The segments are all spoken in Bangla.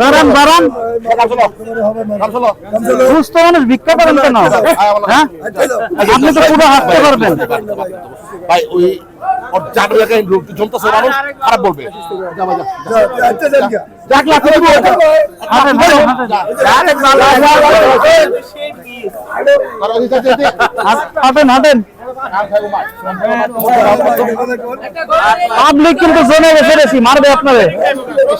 দাঁড়ান দাঁড়ান। সুস্থ মানুষ ভিক্ষা করেন কেন? হ্যাঁ? আপনি তো পুরো হাঁটতে পারবেন। ভাই ওই খারাপ বলবে। হাঁটেন হাঁটেন। পাবলিক কিন্তু জমে গেছে বেশি মারবে আপনারে।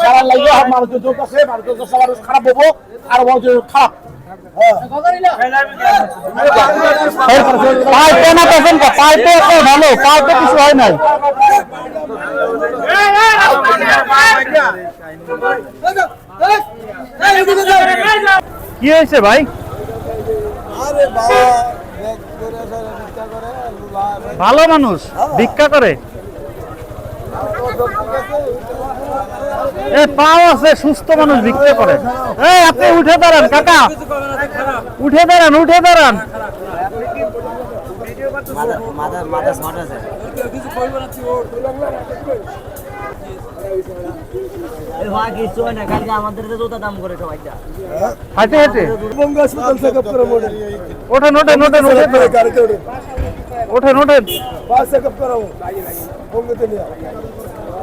সারা লাগে মানুষ জমতেছে মানুষ সবার খারাপ বলব আর খারাপ ভালো পাইতে কিছু হয় নাই। কি হয়েছে ভাই? ভালো মানুষ ভিক্ষা করে। এ পাও আছে সুস্থ মানুষ ভিক্ষা করে। এই আপনি উঠে দাঁড়ান কাকা। উঠে দাঁড়ান উঠে দাঁড়ান। হাঁটে হাঁটে। ওঠেন ওঠেন ওঠেন ওঠেন। ওঠেন ওঠেন।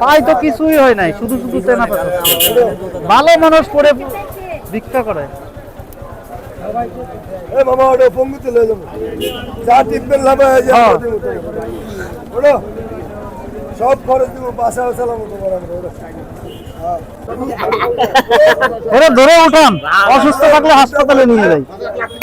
তাই তো কিছুই হয় নাই শুধু শুধু চেনা ভালো মানুষ পড়ে ভিক্ষা করে। মামা ওটা পঙ্গুতে লয়ে যাব। যা টিপবেন লাভ হয়ে। হ্যাঁ। ওটা সব খরচ দিব বাসা চালাবো ওটা ধরে উঠান অসুস্থ থাকলে হাসপাতালে নিয়ে যাই।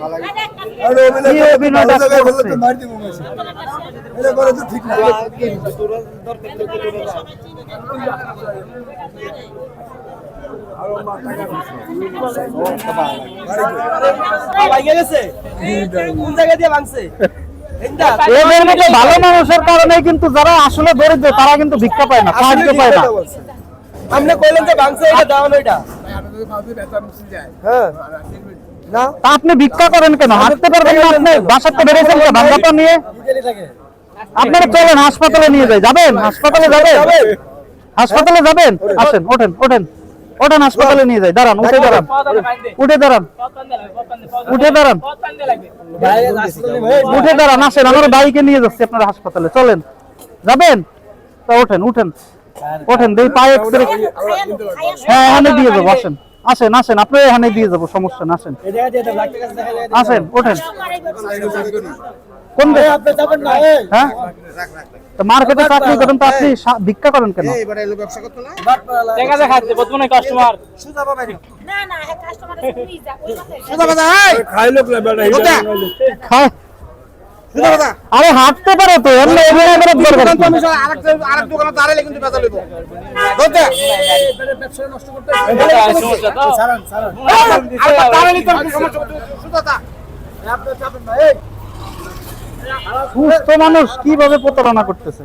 ভালো এদের মতো মানুষের কারণে কিন্তু যারা আসলে দরিদ্র তারা কিন্তু ভিক্ষা পায় না সাহায্য পায় না। আপনি কইলেন যে ভাঙছে এটা দাও না এটা। হ্যাঁ না। আপনি ভিক্ষা করেন কেন? হাঁটতে পারবেন না আপনি? বাসাতে বেড়েছেন তো ভাঙ্গাটা নিয়ে? আপনারা চলেন হাসপাতালে নিয়ে যাই। যাবেন? হাসপাতালে যাবেন? হাসপাতালে যাবেন? আসেন ওঠেন ওঠেন। ওঠেন হাসপাতালে নিয়ে যাই। দাঁড়ান উঠে দাঁড়ান। উঠে দাঁড়ান। উঠে দাঁড়ান। উঠে দাঁড়ান আসেন। আমার বাইকে নিয়ে যাচ্ছি আপনারা হাসপাতালে। চলেন। যাবেন? তা ওঠেন উঠেন। ওঠেন দেখি পায়ে হ্যাঁ এখানে দিয়ে যাব আসেন। আসেন আসেন আপনি এখানে দিয়ে যাব সমস্যা না আসেন। আসেন ওঠেন। কোন হ্যাঁ? তো মার্কেটে চাকরি করেন তো আপনি সা- ভিক্ষা করেন কেন? না? না হ্যাঁ কাস্টমার খায় আরে হাঁটতে পারো তো এমনি অভিনয় করার দরকার আরেকটা আরেক দোকানে দাঁড়াইলে কিন্তু বেচা লইব। দাঁড়াইলে তো। আপনি চাপেন না এই সুস্থ মানুষ কীভাবে প্রতারণা করতেছে?